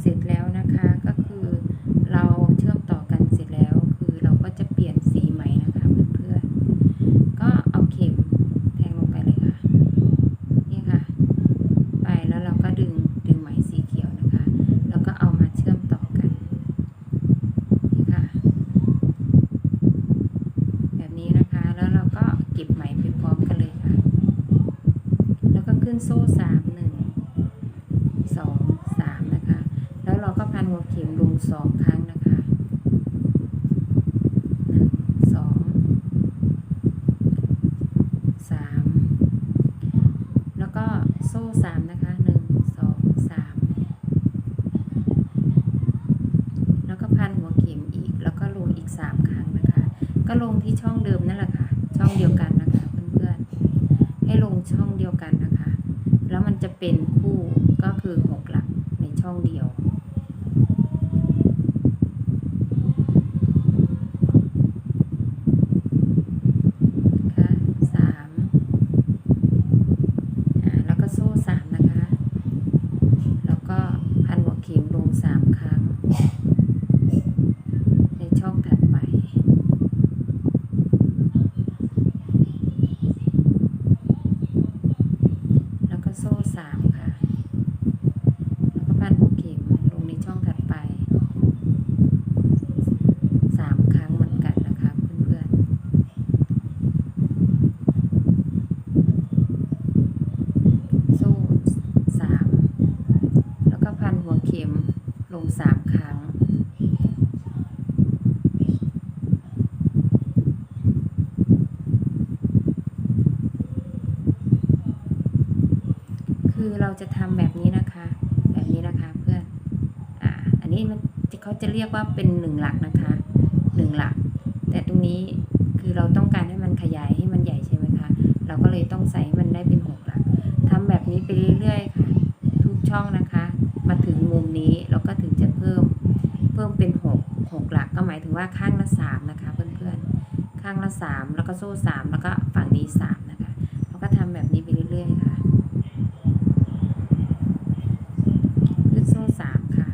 เสร็จแล้วนะคะ ก็คือเราเชื่อมต่อกันเสร็จแล้ว คือเราก็จะเปลี่ยนสีใหม่นะคะเพื่อนๆก็เอาเข็มแทงลงไปเลยค่ะ นี่ค่ะ ไปแล้วเราก็ดึงดึงไหมสีเขียวนะคะ แล้วก็เอามาเชื่อมต่อกัน นี่ค่ะ แบบนี้นะคะ แล้วเราก็เก็บไหมไปพร้อมกันเลยค่ะ แล้วก็ขึ้นโซ่สามหนึ่ง สองสามนะคะ แล้วเราก็พัน หัวเข็มลงสองครั้งนะคะหนึ่งสองสามแล้วก็โซ่สามนะคะหนึ่งสองสามแล้วก็พันหัวเข็มอีก แล้วก็ลงอีกสามครั้งนะคะ ก็ลงที่ช่องเดิมนั่นแหละค่ะ ช่องเดียวกันนะคะเพื่อนๆ ให้ลงช่องเดียวกันนะคะ แล้วมันจะเป็นคู่ก็คือหกหลักในช่องเดียว ค่ะสามอ่าแล้วก็โซ่สามนะคะ แล้วก็พันหัวเข็มลงสามครั้ง ในช่องถัดไป แล้วก็โซ่สามค่ะ แล้วก็พันหัวเข็มลงในช่องถัดไปสามครั้งเหมือนกันนะคะเพื่อนๆโซ่สามแล้วก็พันหัวเข็มลงสามครั้งคือเราจะทำแบบนี้นะคะ แบบนี้นะคะเพื่อนอ่าอันนี้มันเขาจะเรียกว่าเป็นหนึ่งหลักนะคะหนึ่งหลัก แต่ตรงนี้คือเราต้องการให้มันขยายให้มันใหญ่ใช่ไหมคะ เราก็เลยต้องใส่ให้มันได้เป็นหกหลักทำแบบนี้ไปเรื่อยๆค่ะ ทุกช่องนะคะ มาถึงมุมนี้เราก็ถึงจะเพิ่มเพิ่มเป็นหกหกหลักก็หมายถึงว่าข้างละสามนะคะเพื่อนๆข้างละสามแล้วก็โซ่สามแล้วก็ฝั่งนี้สามนะคะเราก็ทำแบบนี้ไปเรื่อยๆค่ะ ขึ้นโซ่สามค่ะ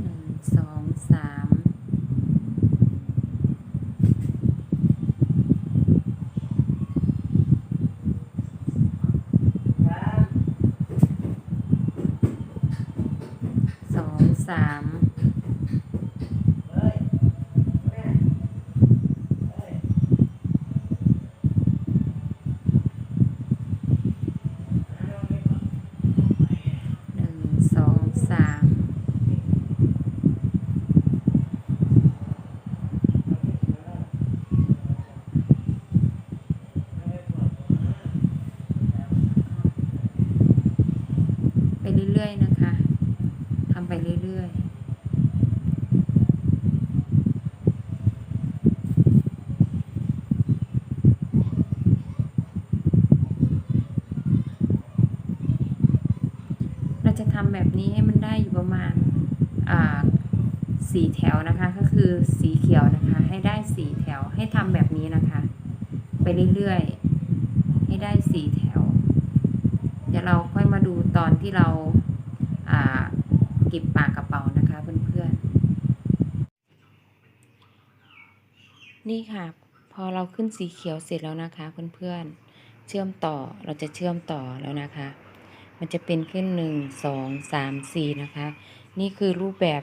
หนึ่งสองสามสองสามหนึ่งสองสาม ไป เรื่อยๆนะคะทำไปเรื่อยๆเราจะทำแบบนี้ให้มันได้อยู่ประมาณาสี่แถวนะคะ ก็คือสีเขียวนะคะ ให้ได้สี่แถว ให้ทำแบบนี้นะคะ ไปเรื่อยๆ ให้ได้สี่แถว เดี๋ยวเราค่อยมาดูตอนที่เราเก็บปากกระเป๋านะคะเพื่อนๆ นี่ค่ะ พอเราขึ้นสีเขียวเสร็จแล้วนะคะเพื่อนๆ เชื่อมต่อเราจะเชื่อมต่อแล้วนะคะ มันจะเป็นขึ้นหนึ่งสองสามสี่นะคะ นี่คือรูปแบบ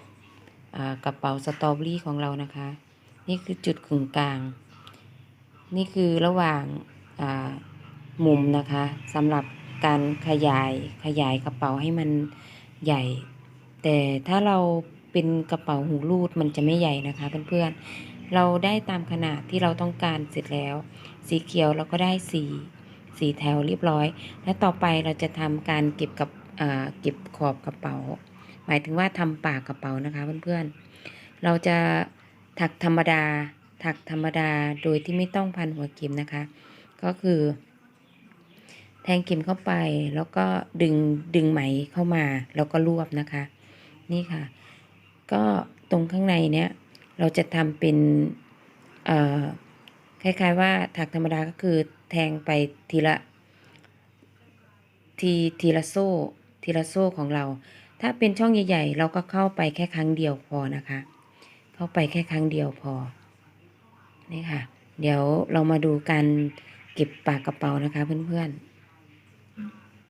กระเป๋าสตรอเบอรี่ของเรานะคะ นี่คือจุดกึ่งกลาง นี่คือระหว่างมุมนะคะสำหรับ การขยายขยายกระเป๋าให้มันใหญ่ แต่ถ้าเราเป็นกระเป๋าหูรูดมันจะไม่ใหญ่นะคะเพื่อนๆเราได้ตามขนาดที่เราต้องการเสร็จแล้ว สีเขียวเราก็ได้สีสีแถวเรียบร้อย และต่อไปเราจะทำการเก็บกับอ่าเก็บขอบกระเป๋า หมายถึงว่าทำปากกระเป๋านะคะเพื่อนๆเราจะถักธรรมดาถักธรรมดาโดยที่ไม่ต้องพันหัวเข็มนะคะ ก็คือ แทงเข็มเข้าไปแล้วก็ดึงดึงไหมเข้ามาแล้วก็รวบนะคะ นี่ค่ะ ก็ตรงข้างในเนี้ยเราจะทำเป็นคล้ายๆว่าถักธรรมดาก็คือแทงไปทีละทีทีละโซ่ ทีละโซ่ของเรา ถ้าเป็นช่องใหญ่ๆ เราก็เข้าไปแค่ครั้งเดียวพอนะคะ เข้าไปแค่ครั้งเดียวพอ นี่ค่ะ เดี๋ยวเรามาดูการเก็บปากกระเป๋านะคะเพื่อนๆ